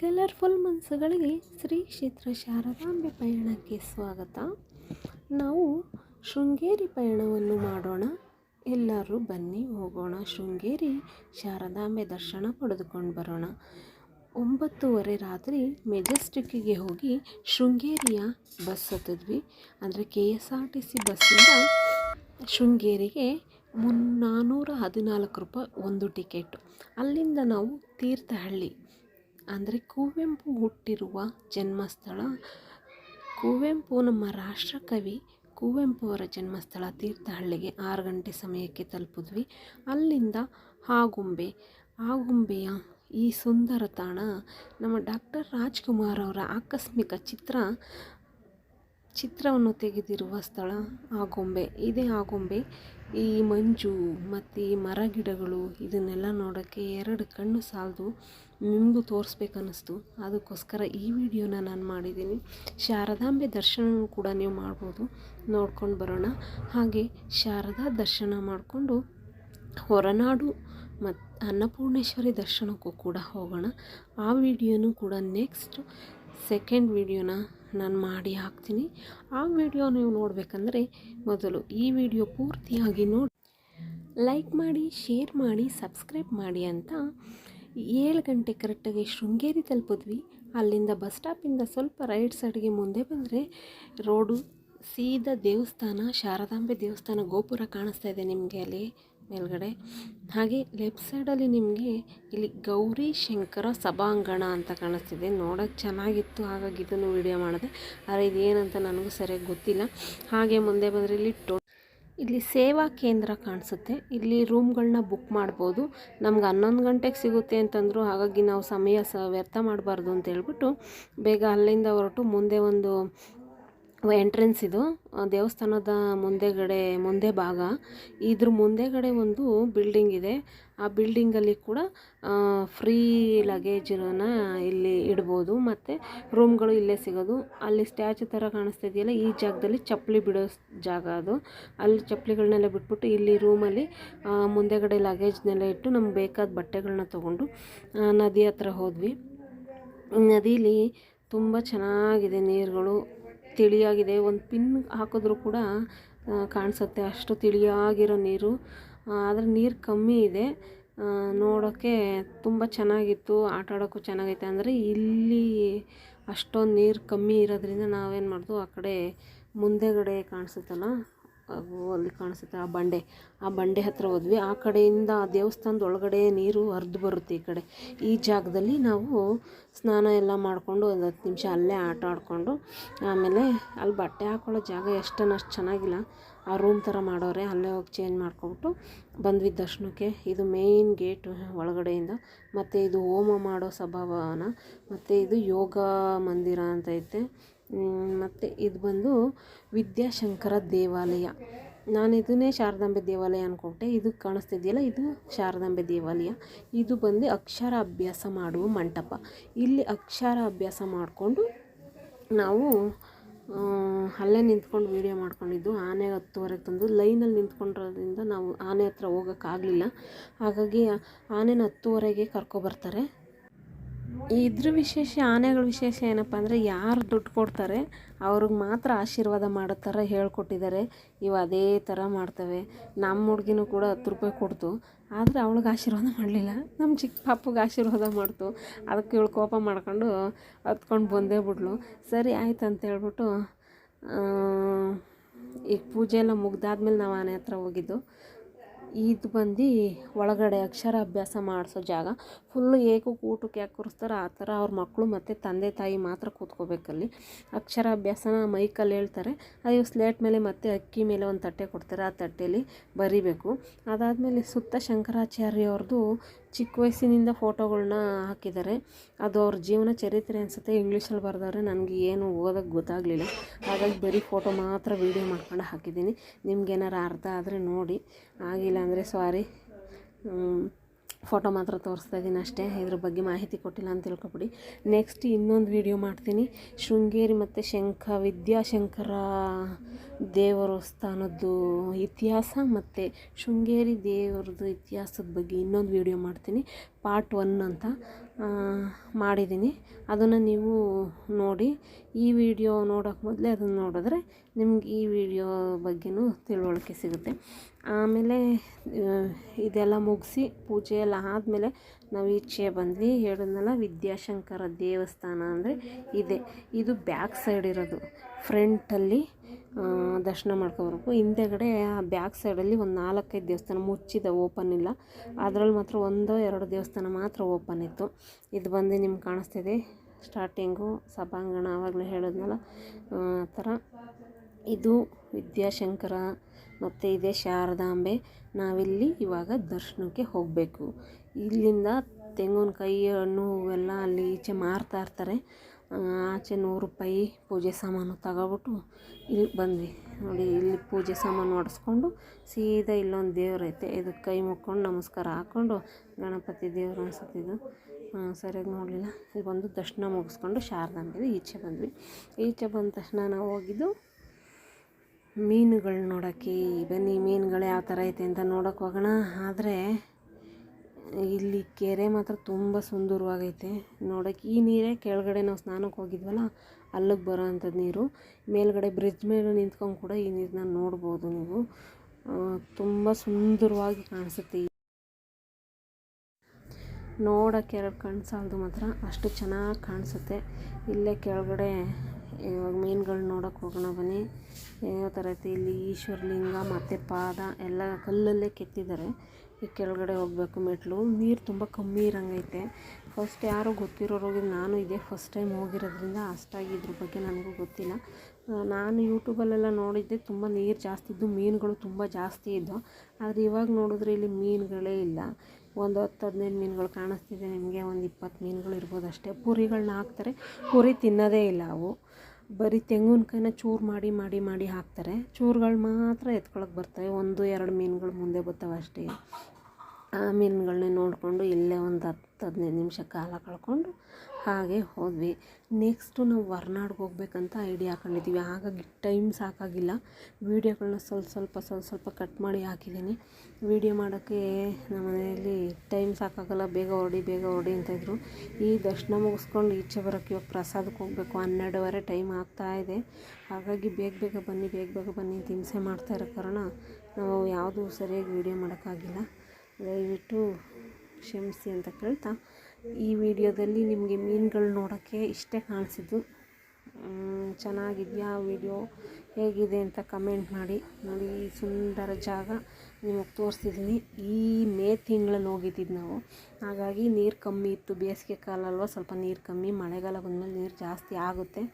Colourful ಮನಸ್ಸುಗಳಿಗೆ Shri ಕ್ಷೇತ್ರ ಶಾರದಾಂಬೆ ಪಯಣಕ್ಕೆ ಸ್ವಾಗತ. ನಾವು ಶೃಂಗೇರಿ ಪಯಣವನ್ನು ಮಾಡೋಣ. ಎಲ್ಲರೂ ಬನ್ನಿ, ಹೋಗೋಣ. ಶೃಂಗೇರಿ ಶಾರದಾಂಬೆ ದರ್ಶನ ಪಡೆದುಕೊಂಡು ಬರೋಣ. ಒಂಬತ್ತುವರೆ ರಾತ್ರಿ ಮೆಜೆಸ್ಟಿಕ್ಕಿಗೆ ಹೋಗಿ ಶೃಂಗೇರಿಯ ಬಸ್ ಹತ್ತಿದ್ವಿ. ಅಂದರೆ K S R T C ಬಸ್ಸಿಂದ ಶೃಂಗೇರಿಗೆ ಮುನ್ ನಾನ್ನೂರ ಹದಿನಾಲ್ಕು ರೂಪಾಯಿ ಒಂದು ಟಿಕೆಟು. ಅಲ್ಲಿಂದ ನಾವು ತೀರ್ಥಹಳ್ಳಿ ಅಂದರೆ ಕುವೆಂಪು ಹುಟ್ಟಿರುವ ಜನ್ಮಸ್ಥಳ. ಕುವೆಂಪು ನಮ್ಮ ರಾಷ್ಟ್ರಕವಿ. ಕುವೆಂಪು ಅವರ ಜನ್ಮಸ್ಥಳ ತೀರ್ಥಹಳ್ಳಿಗೆ ಆರು ಗಂಟೆ ಸಮಯಕ್ಕೆ ತಲುಪಿದ್ವಿ. ಅಲ್ಲಿಂದ ಆಗುಂಬೆ ಆಗುಂಬೆಯ ಈ ಸುಂದರ ತಾಣ ನಮ್ಮ ಡಾಕ್ಟರ್ ರಾಜ್ಕುಮಾರ್ ಅವರ ಆಕಸ್ಮಿಕ ಚಿತ್ರ ಚಿತ್ರವನ್ನು ತೆಗೆದಿರುವ ಸ್ಥಳ ಆಗುಂಬೆ ಇದೇ ಆಗುಂಬೆ ಈ ಮಂಜು ಮತ್ತು ಈ ಮರ ಗಿಡಗಳು ಇದನ್ನೆಲ್ಲ ನೋಡೋಕ್ಕೆ ಎರಡು ಕಣ್ಣು ಸಾಲದು ನಿಮಗೂ ತೋರಿಸ್ಬೇಕನ್ನಿಸ್ತು. ಅದಕ್ಕೋಸ್ಕರ ಈ ವಿಡಿಯೋನ ನಾನು ಮಾಡಿದ್ದೀನಿ. ಶಾರದಾಂಬೆ ದರ್ಶನ ಕೂಡ ನೀವು ಮಾಡ್ಬೋದು. ನೋಡ್ಕೊಂಡು ಬರೋಣ. ಹಾಗೆ ಶಾರದಾ ದರ್ಶನ ಮಾಡಿಕೊಂಡು ಹೊರನಾಡು ಮತ್ತು ಅನ್ನಪೂರ್ಣೇಶ್ವರಿ ದರ್ಶನಕ್ಕೂ ಕೂಡ ಹೋಗೋಣ. ಆ ವಿಡಿಯೋನೂ ಕೂಡ ನೆಕ್ಸ್ಟ್ ಸೆಕೆಂಡ್ ವಿಡಿಯೋನ ನಾನು ಮಾಡಿ ಹಾಕ್ತೀನಿ. ಆ ವಿಡಿಯೋ ನೀವು ನೋಡಬೇಕಂದ್ರೆ ಮೊದಲು ಈ ವಿಡಿಯೋ ಪೂರ್ತಿಯಾಗಿ ನೋಡಿ. ಲೈಕ್ ಮಾಡಿ, ಶೇರ್ ಮಾಡಿ, ಸಬ್ಸ್ಕ್ರೈಬ್ ಮಾಡಿ ಅಂತ ಏಳು ಗಂಟೆ ಕರೆಕ್ಟಾಗಿ ಶೃಂಗೇರಿ ತಲುಪಿದ್ವಿ. ಅಲ್ಲಿಂದ ಬಸ್ ಸ್ಟಾಪಿಂದ ಸ್ವಲ್ಪ ರೈಟ್ ಸೈಡ್ಗೆ ಮುಂದೆ ಬಂದರೆ ರೋಡು, ಸೀದಾ ದೇವಸ್ಥಾನ, ಶಾರದಾಂಬೆ ದೇವಸ್ಥಾನ ಗೋಪುರ ಕಾಣಿಸ್ತಾ ಇದೆ ನಿಮಗೆ ಅಲ್ಲಿ. ಮೇಲ್ಗಡೆ. ಹಾಗೆ ಲೆಫ್ಟ್ ಸೈಡಲ್ಲಿ ನಿಮಗೆ ಇಲ್ಲಿ ಗೌರಿ ಶಂಕರ ಸಭಾಂಗಣ ಅಂತ ಕಾಣಿಸ್ತಿದೆ. ನೋಡೋಕ್ಕೆ ಚೆನ್ನಾಗಿತ್ತು, ಹಾಗಾಗಿ ಇದನ್ನು ವಿಡಿಯೋ ಮಾಡಿದೆ. ಆದರೆ ಇದೇನಂತ ನನಗೂ ಸರಿಯಾಗಿ ಗೊತ್ತಿಲ್ಲ. ಹಾಗೆ ಮುಂದೆ ಬಂದರೆ ಇಲ್ಲಿ ಟೋ ಇಲ್ಲಿ ಸೇವಾ ಕೇಂದ್ರ ಕಾಣಿಸುತ್ತೆ. ಇಲ್ಲಿ ರೂಮ್ಗಳನ್ನ ಬುಕ್ ಮಾಡ್ಬೋದು. ನಮ್ಗೆ ಹನ್ನೊಂದು ಗಂಟೆಗೆ ಸಿಗುತ್ತೆ ಅಂತಂದರು, ಹಾಗಾಗಿ ನಾವು ಸಮಯ ಸ ವ್ಯರ್ಥ ಮಾಡಬಾರ್ದು ಅಂತ ಹೇಳ್ಬಿಟ್ಟು ಬೇಗ ಅಲ್ಲಿಂದ ಹೊರಟು ಮುಂದೆ ಒಂದು ಎಂಟ್ರೆನ್ಸ್ ಇದು. ದೇವಸ್ಥಾನದ ಮುಂದೆಗಡೆ, ಮುಂದೆ ಭಾಗ. ಇದ್ರ ಮುಂದೆಗಡೆ ಒಂದು ಬಿಲ್ಡಿಂಗ್ ಇದೆ. ಆ ಬಿಲ್ಡಿಂಗಲ್ಲಿ ಕೂಡ ಫ್ರೀ ಲಗೇಜನ್ನ ಇಲ್ಲಿ ಇಡ್ಬೋದು. ಮತ್ತು ರೂಮ್ಗಳು ಇಲ್ಲೇ ಸಿಗೋದು. ಅಲ್ಲಿ ಸ್ಟ್ಯಾಚು ಥರ ಕಾಣಿಸ್ತಿದೆಯಲ್ಲ ಈ ಜಾಗದಲ್ಲಿ ಚಪ್ಪಲಿ ಬಿಡೋ ಜಾಗ ಅದು. ಅಲ್ಲಿ ಚಪ್ಪಲಿಗಳನ್ನೆಲ್ಲ ಬಿಟ್ಬಿಟ್ಟು ಇಲ್ಲಿ ರೂಮಲ್ಲಿ ಮುಂದೆಗಡೆ ಲಗೇಜ್ನೆಲ್ಲ ಇಟ್ಟು ನಮ್ಗೆ ಬೇಕಾದ ಬಟ್ಟೆಗಳನ್ನ ತೊಗೊಂಡು ನದಿ ಹತ್ರ ಹೋದ್ವಿ. ನದೀಲಿ ತುಂಬ ಚೆನ್ನಾಗಿದೆ ನೀರುಗಳು. ತಿಳಿಯಾಗಿದೆ. ಒಂದು ಪಿನ್ ಹಾಕಿದ್ರೂ ಕೂಡ ಕಾಣಿಸುತ್ತೆ. ಅಷ್ಟು ತಿಳಿಯಾಗಿರೋ ನೀರು. ಆದರೆ ನೀರು ಕಮ್ಮಿ ಇದೆ. ನೋಡೋಕ್ಕೆ ತುಂಬ ಚೆನ್ನಾಗಿತ್ತು. ಆಟ ಆಡೋಕ್ಕೂ ಚೆನ್ನಾಗೈತೆ. ಅಂದರೆ ಇಲ್ಲಿ ಅಷ್ಟೊಂದು ನೀರು ಕಮ್ಮಿ ಇರೋದ್ರಿಂದ ನಾವೇನು ಮಾಡಿದ್ವು ಆ ಕಡೆ ಮುಂದೆಗಡೆ ಕಾಣಿಸುತ್ತಲ್ಲ? ಅಲ್ಲಿ ಕಾಣಿಸುತ್ತೆ, ಆ ಬಂಡೆ. ಆ ಬಂಡೆ ಹತ್ರ ಹೋದ್ವಿ. ಆ ಕಡೆಯಿಂದ ಆ ದೇವಸ್ಥಾನದ ಒಳಗಡೆ ನೀರು ಹರಿದು ಬರುತ್ತೆ ಈ ಕಡೆ. ಈ ಜಾಗದಲ್ಲಿ ನಾವು ಸ್ನಾನ ಎಲ್ಲ ಮಾಡಿಕೊಂಡು ಒಂದು ಹತ್ತು ನಿಮಿಷ ಅಲ್ಲೇ ಆಟ ಆಡಿಕೊಂಡು ಆಮೇಲೆ ಅಲ್ಲಿ ಬಟ್ಟೆ ಹಾಕೊಳ್ಳೋ ಜಾಗ ಎಷ್ಟನ್ನಷ್ಟು ಚೆನ್ನಾಗಿಲ್ಲ. ಆ ರೂಮ್ ಥರ ಮಾಡೋರೆ. ಅಲ್ಲೇ ಹೋಗಿ ಚೇಂಜ್ ಮಾಡ್ಕೊಬಿಟ್ಟು ಬಂದ್ವಿ ದರ್ಶನಕ್ಕೆ. ಇದು ಮೇಯ್ನ್ ಗೇಟ್ ಒಳಗಡೆಯಿಂದ. ಮತ್ತು ಇದು ಹೋಮ ಮಾಡೋ ಸಭಾಭವನ ಮತ್ತು ಇದು ಯೋಗ ಮಂದಿರ ಅಂತ ಐತೆ. ಮತ್ತು ಇದು ಬಂದು ವಿದ್ಯಾಶಂಕರ ದೇವಾಲಯ. ನಾನು ಇದನ್ನೇ ಶಾರದಾಂಬೆ ದೇವಾಲಯ ಅಂದ್ಕೊಂಡೆ ಇದು ಕಾಣಿಸ್ತಿದೆಯಲ್ಲ, ಇದು ಶಾರದಾಂಬೆ ದೇವಾಲಯ. ಇದು ಬಂದು ಅಕ್ಷರ ಅಭ್ಯಾಸ ಮಾಡುವ ಮಂಟಪ. ಇಲ್ಲಿ ಅಕ್ಷರ ಅಭ್ಯಾಸ ಮಾಡಿಕೊಂಡು ನಾವು ಅಲ್ಲೇ ನಿಂತ್ಕೊಂಡು ವೀಡಿಯೋ ಮಾಡ್ಕೊಂಡಿದ್ದು. ಆನೆ ಹತ್ತುವರೆಗೆ ತಂದು ಲೈನಲ್ಲಿ ನಿಂತ್ಕೊಂಡಿರೋದ್ರಿಂದ ನಾವು ಆನೆ ಹತ್ರ ಹೋಗೋಕ್ಕಾಗಲಿಲ್ಲ. ಹಾಗಾಗಿ ಆನೆನ ಹತ್ತುವರೆಗೆ ಕರ್ಕೊಬರ್ತಾರೆ ಇದ್ರ ವಿಶೇಷ, ಆನೆಗಳ ವಿಶೇಷ ಏನಪ್ಪ ಅಂದರೆ ಯಾರು ದುಡ್ಡು ಕೊಡ್ತಾರೆ ಅವ್ರಿಗೆ ಮಾತ್ರ ಆಶೀರ್ವಾದ ಮಾಡೋ ಥರ ಹೇಳ್ಕೊಟ್ಟಿದ್ದಾರೆ. ಇವು ಅದೇ ಥರ ಮಾಡ್ತವೆ. ನಮ್ಮ ಹುಡ್ಗಿನೂ ಕೂಡ ಹತ್ತು ರೂಪಾಯಿ ಕೊಡ್ತು. ಆದರೆ ಅವಳಿಗೆ ಆಶೀರ್ವಾದ ಮಾಡಲಿಲ್ಲ. ನಮ್ಮ ಚಿಕ್ಕ ಪಾಪಗೆ ಆಶೀರ್ವಾದ ಮಾಡ್ತು. ಅದಕ್ಕೆ ಇವಳು ಕೋಪ ಮಾಡ್ಕೊಂಡು ಹತ್ಕೊಂಡು ಬಂದೇ ಬಿಡ್ಲು ಸರಿ, ಆಯ್ತು ಅಂತ ಹೇಳ್ಬಿಟ್ಟು ಈಗ ಪೂಜೆ ಎಲ್ಲ ಮುಗ್ದಾದ್ಮೇಲೆ ನಾವು ಆನೆ ಹತ್ರ ಹೋಗಿದ್ದು. ಇದು ಬಂದು ಒಳಗಡೆ ಅಕ್ಷರ ಅಭ್ಯಾಸ ಮಾಡಿಸೋ ಜಾಗ. ಫುಲ್ಲು ಹೇಗೂ ಊಟಕ್ಕೆ ಯಾಕೆ ಕೂರಿಸ್ತಾರೆ ಆ ಥರ ಅವ್ರ ಮಕ್ಕಳು ಮತ್ತು ತಂದೆ ತಾಯಿ ಮಾತ್ರ ಕೂತ್ಕೋಬೇಕಲ್ಲಿ. ಅಕ್ಷರಾಭ್ಯಾಸನ ಮೈಕಲ್ಲಿ ಹೇಳ್ತಾರೆ. ಅದು ಸ್ಲೇಟ್ ಮೇಲೆ ಮತ್ತೆ ಅಕ್ಕಿ ಮೇಲೆ ಒಂದು ತಟ್ಟೆ ಕೊಡ್ತಾರೆ. ಆ ತಟ್ಟೆಯಲ್ಲಿ ಬರಿಬೇಕು. ಅದಾದಮೇಲೆ ಸುತ್ತ ಶಂಕರಾಚಾರ್ಯವ್ರದ್ದು ಚಿಕ್ಕ ವಯಸ್ಸಿನಿಂದ ಫೋಟೋಗಳನ್ನ ಹಾಕಿದ್ದಾರೆ. ಅದು ಅವ್ರ ಜೀವನ ಚರಿತ್ರೆ ಅನಿಸುತ್ತೆ. ಇಂಗ್ಲೀಷಲ್ಲಿ ಬರೆದವ್ರೆ ನನಗೆ ಏನು ಓದೋಕ್ಕೆ ಗೊತ್ತಾಗಲಿಲ್ಲ. ಹಾಗಾಗಿ ಬರೀ ಫೋಟೋ ಮಾತ್ರ ವೀಡಿಯೋ ಮಾಡ್ಕೊಂಡು ಹಾಕಿದ್ದೀನಿ. ನಿಮ್ಗೇನಾರು ಅರ್ಥ ಆದರೆ ನೋಡಿ. ಆಗಿಲ್ಲ ಅಂದರೆ ಸಾರಿ ಫೋಟೋ ಮಾತ್ರ ತೋರಿಸ್ತಾ ಇದ್ದೀನಿ ಅಷ್ಟೇ, ಇದ್ರ ಬಗ್ಗೆ ಮಾಹಿತಿ ಕೊಟ್ಟಿಲ್ಲ ಅಂತ ತಿಳ್ಕೊಬಿಡಿ. ನೆಕ್ಸ್ಟ್ ಇನ್ನೊಂದು ವಿಡಿಯೋ ಮಾಡ್ತೀನಿ. ಶೃಂಗೇರಿ ಮತ್ತು ಶಂಖ, ವಿದ್ಯಾಶಂಕರ ದೇವರ ಸ್ಥಾನದ್ದು ಇತಿಹಾಸ ಮತ್ತು ಶೃಂಗೇರಿ ದೇವರದ್ದು ಇತಿಹಾಸದ ಬಗ್ಗೆ ಇನ್ನೊಂದು ವಿಡಿಯೋ ಮಾಡ್ತೀನಿ. ಪಾರ್ಟ್ ಒನ್ ಅಂತ. ಮಾಡಿದ್ದೀನಿ. ಅದನ್ನು ನೀವು ನೋಡಿ, ಈ ವಿಡಿಯೋ ನೋಡೋಕ್ಕೆ ಮೊದಲೇ ಅದನ್ನು ನೋಡಿದ್ರೆ ನಿಮ್ಗೆ ಈ ವಿಡಿಯೋ ಬಗ್ಗೆನೂ ತಿಳುವಳಿಕೆ ಸಿಗುತ್ತೆ. ಆಮೇಲೆ ಇದೆಲ್ಲ ಮುಗಿಸಿ ಪೂಜೆ ಎಲ್ಲ ಆದಮೇಲೆ ನಾವು ಈಚೆ ಬಂದ್ವಿ, ಹೇಳಿದ್ನಲ್ಲ ವಿದ್ಯಾಶಂಕರ ದೇವಸ್ಥಾನ ಅಂದರೆ ಇದೆ. ಇದು ಬ್ಯಾಕ್ ಸೈಡ್ ಇರೋದು. ಫ್ರಂಟಲ್ಲಿ ದರ್ಶನ ಮಾಡ್ಕೊಬರ್ಬೇಕು. ಹಿಂದೆಗಡೆ ಬ್ಯಾಕ್ ಸೈಡಲ್ಲಿ ಒಂದು ನಾಲ್ಕೈದು ದೇವಸ್ಥಾನ ಮುಚ್ಚಿದೆ, ಓಪನ್ ಇಲ್ಲ. ಅದರಲ್ಲಿ ಮಾತ್ರ ಒಂದೋ ಎರಡು ದೇವಸ್ಥಾನ ಮಾತ್ರ ಓಪನ್ ಇತ್ತು. ಇದು ಬಂದು ನಿಮ್ಗೆ ಕಾಣಿಸ್ತಿದೆ. ಸ್ಟಾರ್ಟಿಂಗು ಸಭಾಂಗಣ ಆವಾಗಲೇ ಹೇಳಿದ್ನಲ್ಲ ಆ ಥರ. ಇದು ವಿದ್ಯಾಶಂಕರ ಮತ್ತು ಇದೆ ಶಾರದಾಂಬೆ. ನಾವಿಲ್ಲಿ ಇವಾಗ ದರ್ಶನಕ್ಕೆ ಹೋಗಬೇಕು. ಇಲ್ಲಿಂದ ತೆಂಗಿನಕಾಯಿ ಹಣ್ಣು ಎಲ್ಲ ಅಲ್ಲಿ ಈಚೆ ಮಾರ್ತಾ ಇರ್ತಾರೆ. ಆಚೆ ನೂರು ರೂಪಾಯಿ ಪೂಜೆ ಸಾಮಾನು ತಗೊಬಿಟ್ಟು ಇಲ್ಲಿ ಬಂದ್ವಿ. ನೋಡಿ, ಇಲ್ಲಿ ಪೂಜೆ ಸಾಮಾನು ಹೊಡೆಸ್ಕೊಂಡು ಸೀದಾ ಇಲ್ಲೊಂದು ದೇವ್ರೈತೆ ಇದಕ್ಕೆ ಕೈ ಮುಕ್ಕೊಂಡು ನಮಸ್ಕಾರ ಹಾಕ್ಕೊಂಡು ಗಣಪತಿ ದೇವ್ರು ಅನ್ಸುತ್ತಿದ್ದು ಸರಿಯಾಗಿ ನೋಡಲಿಲ್ಲ. ಇಲ್ಲಿ ಬಂದು ದರ್ಶನ ಮುಗಿಸ್ಕೊಂಡು ಶಾರದಾಂಬೆದು ಈಚೆ ಬಂದ್ವಿ. ಈಚೆ ಬಂದ ತಕ್ಷಣ ನಾವು ಹೋಗಿದ್ದು ಮೀನುಗಳು ನೋಡೋಕ್ಕೆ, ಬನ್ನಿ ಮೀನುಗಳು ಯಾವ ಥರ ಐತೆ ಅಂತ ನೋಡೋಕೆ ಹೋಗೋಣ. ಆದರೆ ಇಲ್ಲಿ ಕೆರೆ ಮಾತ್ರ ತುಂಬ ಸುಂದರವಾಗೈತೆ. ನೋಡೋಕ್ಕೆ ಈ ನೀರೇ ಕೆಳಗಡೆ ನಾವು ಸ್ನಾನಕ್ಕೆ ಹೋಗಿದ್ವಲ್ಲ, ಅಲ್ಲಿಗೆ ಬರೋ ನೀರು. ಮೇಲ್ಗಡೆ ಬ್ರಿಡ್ಜ್ ಮೇಲೆ ನಿಂತ್ಕೊಂಡು ಕೂಡ ಈ ನೀರನ್ನ ನೋಡ್ಬೋದು ನೀವು. ತುಂಬ ಸುಂದರವಾಗಿ ಕಾಣಿಸುತ್ತೆ ನೋಡೋಕ್ಕೆ ಎರಡು ಕಣ್ಣು ಮಾತ್ರ, ಅಷ್ಟು ಚೆನ್ನಾಗಿ ಕಾಣಿಸುತ್ತೆ. ಇಲ್ಲೇ ಕೆಳಗಡೆ ಇವಾಗ ಮೀನುಗಳು ನೋಡೋಕೆ ಹೋಗೋಣ ಬನ್ನಿ. ಯಾವ ಥರ ಐತೆ ಇಲ್ಲಿ ಈಶ್ವರಲಿಂಗ ಮತ್ತು ಪಾದ ಎಲ್ಲ ಕಲ್ಲಲ್ಲೇ ಕೆತ್ತಿದ್ದಾರೆ. ಈ ಕೆಳಗಡೆ ಹೋಗಬೇಕು ಮೆಟ್ಲು. ನೀರು ತುಂಬ ಕಮ್ಮಿ ಇರಂಗೈತೆ ಫಸ್ಟ್ ಯಾರೂ ಹೋಗಿ ನಾನು ಇದೇ ಫಸ್ಟ್ ಟೈಮ್ ಹೋಗಿರೋದ್ರಿಂದ ಅಷ್ಟಾಗಿ ಇದ್ರ ಬಗ್ಗೆ ನನಗೂ ಗೊತ್ತಿಲ್ಲ. ನಾನು ಯೂಟ್ಯೂಬಲ್ಲೆಲ್ಲ ನೋಡಿದ್ದೆ, ತುಂಬ ನೀರು ಜಾಸ್ತಿ ಇದ್ದು, ಮೀನುಗಳು ತುಂಬ ಜಾಸ್ತಿ ಇದ್ದವು ಆದರೆ ಇವಾಗ ನೋಡಿದ್ರೆ ಇಲ್ಲಿ ಮೀನುಗಳೇ ಇಲ್ಲ. ಒಂದು ಹತ್ತು, ಹದಿನೈದು ಮೀನುಗಳು ಕಾಣಿಸ್ತಿದೆ ನಿಮಗೆ, ಒಂದು ಇಪ್ಪತ್ತು ಮೀನುಗಳು ಇರ್ಬೋದು ಅಷ್ಟೇ. ಪುರಿಗಳನ್ನ ಹಾಕ್ತಾರೆ. ಪುರಿ ತಿನ್ನೋದೇ ಇಲ್ಲ ಅವು. ಬರೀ ತೆಂಗಿನಕಾಯಿನ ಚೂರು ಮಾಡಿ ಮಾಡಿ ಮಾಡಿ ಹಾಕ್ತಾರೆ. ಚೂರುಗಳು ಮಾತ್ರ ಎತ್ಕೊಳಕ್ಕೆ ಬರ್ತವೆ. ಒಂದು, ಎರಡು ಮೀನುಗಳು ಮುಂದೆ ಬರ್ತವೆ ಅಷ್ಟೇ. ಆ ಮೀನುಗಳ್ನ ನೋಡಿಕೊಂಡು ಇಲ್ಲೇ ಒಂದು ಹತ್ತು ಹದಿನೈದು ನಿಮಿಷ ಕಾಲ ಕಳ್ಕೊಂಡು ಹಾಗೆ ಹೋದ್ವಿ. ನೆಕ್ಸ್ಟು ನಾವು ಹೊರ್ನಾಡ್ಗೆ ಹೋಗ್ಬೇಕಂತ ಐಡಿಯಾ ಹಾಕೊಂಡಿದ್ದೀವಿ ಹಾಗಾಗಿ ಟೈಮ್ ಸಾಕಾಗಿಲ್ಲ. ವೀಡಿಯೋಗಳನ್ನ ಸ್ವಲ್ಪ ಸ್ವಲ್ಪ ಸ್ವಲ್ಪ ಸ್ವಲ್ಪ ಕಟ್ ಮಾಡಿ ಹಾಕಿದ್ದೀನಿ. ವೀಡಿಯೋ ಮಾಡೋಕ್ಕೆ ನಮ್ಮ ಮನೆಯಲ್ಲಿ ಟೈಮ್ ಸಾಕಾಗಲ್ಲ. ಬೇಗ ಹೊರಡಿ ಬೇಗ ಹೊರಡಿ ಅಂತಾಯಿದ್ರು ಈ ದರ್ಶನ ಮುಗಿಸ್ಕೊಂಡು ಈಚೆ ಬರೋಕ್ಕೆ ಇವಾಗ ಪ್ರಸಾದಕ್ಕೆ ಹೋಗಬೇಕು. ಹನ್ನೆರಡುವರೆ ಟೈಮ್ ಆಗ್ತಾ ಇದೆ. ಹಾಗಾಗಿ ಬೇಗ ಬೇಗ ಬನ್ನಿ, ಬೇಗ ಬೇಗ ಬನ್ನಿ ಅಂತ ಹಿಂಸೆ ಮಾಡ್ತಾ ಇರೋ ಕಾರಣ ನಾವು ಯಾವುದೂ ಸರಿಯಾಗಿ ವೀಡಿಯೋ ಮಾಡೋಕ್ಕಾಗಿಲ್ಲ. ದಯವಿಟ್ಟು ಕ್ಷಮಿಸಿ ಅಂತ ಕೇಳ್ತಾ. ಈ ವಿಡಿಯೋದಲ್ಲಿ ನಿಮಗೆ ಮೀನುಗಳು ನೋಡೋಕ್ಕೆ ಇಷ್ಟೇ ಕಾಣಿಸಿದ್ದು. ಚೆನ್ನಾಗಿದೆಯಾ ವಿಡಿಯೋ? ಹೇಗಿದೆ ಅಂತ ಕಮೆಂಟ್ ಮಾಡಿ. ನೋಡಿ, ಈ ಸುಂದರ ಜಾಗ ನಿಮಗೆ ತೋರಿಸಿದ್ದೀನಿ ಈ ಮೇ ತಿಂಗಳಲ್ಲಿ ಹೋಗಿದ್ದಿದ್ದು ನಾವು. ಹಾಗಾಗಿ ನೀರು ಕಮ್ಮಿ ಇತ್ತು. ಬೇಸಿಗೆ ಕಾಲ ಅಲ್ವಾ ಸ್ವಲ್ಪ ನೀರು ಕಮ್ಮಿ. ಮಳೆಗಾಲ ಬಂದಮೇಲೆ ನೀರು ಜಾಸ್ತಿ ಆಗುತ್ತೆ.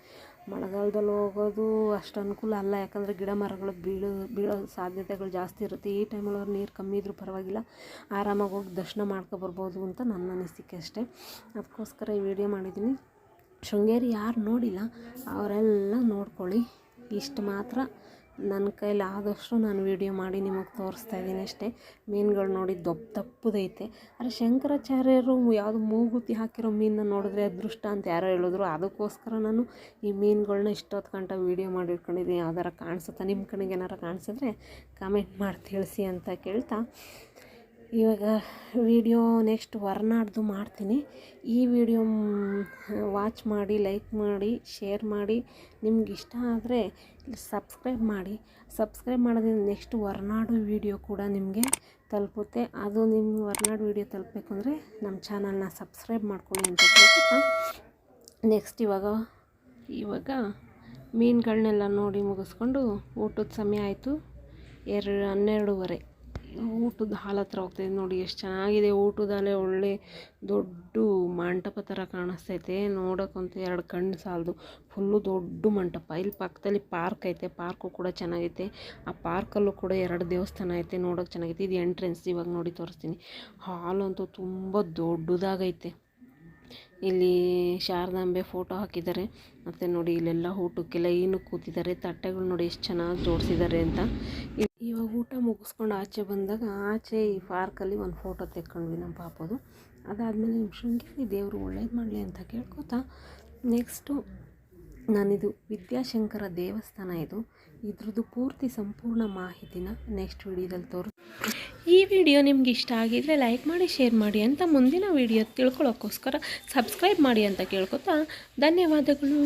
ಮಳೆಗಾಲದಲ್ಲಿ ಹೋಗೋದು ಅಷ್ಟು ಅನುಕೂಲ ಅಲ್ಲ. ಯಾಕಂದರೆ ಗಿಡ ಮರಗಳು ಬೀಳೋ ಬೀಳೋ ಸಾಧ್ಯತೆಗಳು ಜಾಸ್ತಿ ಇರುತ್ತೆ. ಈ ಟೈಮಲ್ಲಿ ನೀರು ಕಮ್ಮಿ ಇದ್ದರೂ ಪರವಾಗಿಲ್ಲ. ಆರಾಮಾಗಿ ಹೋಗಿ ದರ್ಶನ ಮಾಡ್ಕೊಬರ್ಬೋದು ಅಂತ ನನ್ನ ಅನಿಸಿಕೆ ಅಷ್ಟೇ. ಅದಕ್ಕೋಸ್ಕರ ಈ ವಿಡಿಯೋ ಮಾಡಿದ್ದೀನಿ. ಶೃಂಗೇರಿ ಯಾರು ನೋಡಿಲ್ಲ, ಅವರೆಲ್ಲ ನೋಡ್ಕೊಳ್ಳಿ. ಇಷ್ಟು ಮಾತ್ರ. ನನ್ನ ಕೈಲಿ ಆದಷ್ಟು ನಾನು ವೀಡಿಯೋ ಮಾಡಿ ನಿಮಗೆ ತೋರಿಸ್ತಾ ಇದ್ದೀನಿ ಅಷ್ಟೇ. ಮೀನುಗಳು ನೋಡಿ ದೊಪ್ಪ ದಪ್ಪದೈತೆ. ಆದರೆ ಶಂಕರಾಚಾರ್ಯರು ಯಾವುದು ಮೂಗುತಿ ಹಾಕಿರೋ ಮೀನನ್ನ ನೋಡಿದ್ರೆ ಅದೃಷ್ಟ ಅಂತ ಯಾರೋ ಹೇಳಿದ್ರು. ಅದಕ್ಕೋಸ್ಕರ ನಾನು ಈ ಮೀನುಗಳನ್ನ ಇಷ್ಟೊತ್ತು ಗಂಟ ವೀಡಿಯೋ ಮಾಡಿ ಇಟ್ಕೊಂಡಿದ್ದೀನಿ. ಯಾವ್ದಾರ ಕಾಣಿಸುತ್ತಾ? ನಿಮ್ಮ ಕಡೆಗೆ ಏನಾರು ಕಾಣಿಸಿದ್ರೆ ಕಮೆಂಟ್ ಮಾಡಿ ತಿಳಿಸಿ ಅಂತ ಕೇಳ್ತಾ. ಇವಾಗ ವಿಡಿಯೋ ನೆಕ್ಸ್ಟ್ ಹೊರನಾಡ್ದು ಮಾಡ್ತೀನಿ. ಈ ವಿಡಿಯೋ ವಾಚ್ ಮಾಡಿ, ಲೈಕ್ ಮಾಡಿ, ಶೇರ್ ಮಾಡಿ. ನಿಮ್ಗೆ ಇಷ್ಟ ಆದರೆ ಸಬ್ಸ್ಕ್ರೈಬ್ ಮಾಡಿ. ಸಬ್ಸ್ಕ್ರೈಬ್ ಮಾಡೋದ್ರಿಂದ ನೆಕ್ಸ್ಟ್ ಹೊರನಾಡು ವಿಡಿಯೋ ಕೂಡ ನಿಮಗೆ ತಲುಪುತ್ತೆ. ಅದು ನಿಮ್ಮ ಹೊರನಾಡು ವಿಡಿಯೋ ತಲುಪಬೇಕು ಅಂದರೆ ನಮ್ಮ ಚಾನಲ್ನ ಸಬ್ಸ್ಕ್ರೈಬ್ ಮಾಡ್ಕೊಳ್ಳಿ ಅಂತ ಕೇಳ್ತಾ ನೆಕ್ಸ್ಟ್ ಇವಾಗ ಇವಾಗ ಮೀನುಗಳನ್ನೆಲ್ಲ ನೋಡಿ ಮುಗಿಸ್ಕೊಂಡು ಊಟದ ಸಮಯ ಆಯಿತು. ಎರಡು, ಹನ್ನೆರಡೂವರೆ. ಊಟದ ಹಾಲ್ ಹತ್ರ ಹೋಗ್ತಾಯಿದ್ದು ನೋಡಿ ಎಷ್ಟು ಚೆನ್ನಾಗಿದೆ. ಊಟದ ಹಾಲೆ ಒಳ್ಳೆ ದೊಡ್ಡ ಮಂಟಪ ಥರ ಕಾಣಿಸ್ತೈತೆ. ನೋಡೋಕ್ಕಂತೂ ಎರಡು ಕಣ್ಣು ಸಾಲದು. ಫುಲ್ಲು ದೊಡ್ಡ ಮಂಟಪ. ಇಲ್ಲಿ ಪಕ್ಕದಲ್ಲಿ ಪಾರ್ಕ್ ಐತೆ. ಪಾರ್ಕು ಕೂಡ ಚೆನ್ನಾಗೈತೆ. ಆ ಪಾರ್ಕಲ್ಲೂ ಕೂಡ ಎರಡು ದೇವಸ್ಥಾನ ಐತೆ ನೋಡೋಕೆ ಚೆನ್ನಾಗೈತೆ. ಇದು ಎಂಟ್ರೆನ್ಸ್ ಇವಾಗ ನೋಡಿ ತೋರಿಸ್ತೀನಿ. ಹಾಲ್ ಅಂತೂ ತುಂಬ ದೊಡ್ಡದಾಗೈತೆ. ಇಲ್ಲಿ ಶಾರದಾಂಬೆ ಫೋಟೋ ಹಾಕಿದ್ದಾರೆ. ಮತ್ತು ನೋಡಿ ಇಲ್ಲೆಲ್ಲ ಊಟಕ್ಕೆ ಲೈನು ಕೂತಿದ್ದಾರೆ. ತಟ್ಟೆಗಳು ನೋಡಿ ಎಷ್ಟು ಚೆನ್ನಾಗಿ ಜೋಡಿಸಿದ್ದಾರೆ ಅಂತ. ಇವಾಗ ಊಟ ಮುಗಿಸ್ಕೊಂಡು ಆಚೆ ಬಂದಾಗ ಆಚೆ ಈ ಪಾರ್ಕಲ್ಲಿ ಒಂದು ಫೋಟೋ ತೆಕ್ಕೊಂಡ್ವಿ ನಮ್ಮ ಪಾಪದು. ಅದಾದಮೇಲೆ ನಿಮ್ಮ ಶೃಂಗೇರಿ ದೇವರು ಒಳ್ಳೇದು ಮಾಡಲಿ ಅಂತ ಕೇಳ್ಕೊತಾ ನೆಕ್ಸ್ಟು ನಾನಿದು ವಿದ್ಯಾಶಂಕರ ದೇವಸ್ಥಾನ ಇದು. ಇದ್ರದ್ದು ಪೂರ್ತಿ ಸಂಪೂರ್ಣ ಮಾಹಿತಿನ ನೆಕ್ಸ್ಟ್ ವಿಡಿಯೋದಲ್ಲಿ ತೋರಿಸ್ ಈ ವಿಡಿಯೋ ನಿಮ್ಗೆ ಇಷ್ಟ ಆಗಿದ್ರೆ ಲೈಕ್ ಮಾಡಿ, ಶೇರ್ ಮಾಡಿ ಅಂತ ಮುಂದಿನ ವಿಡಿಯೋ ತಿಳ್ಕೊಳ್ಳೋಕ್ಕೋಸ್ಕರ ಸಬ್ಸ್ಕ್ರೈಬ್ ಮಾಡಿ ಅಂತ ಕೇಳ್ಕೊತಾ ಧನ್ಯವಾದಗಳು.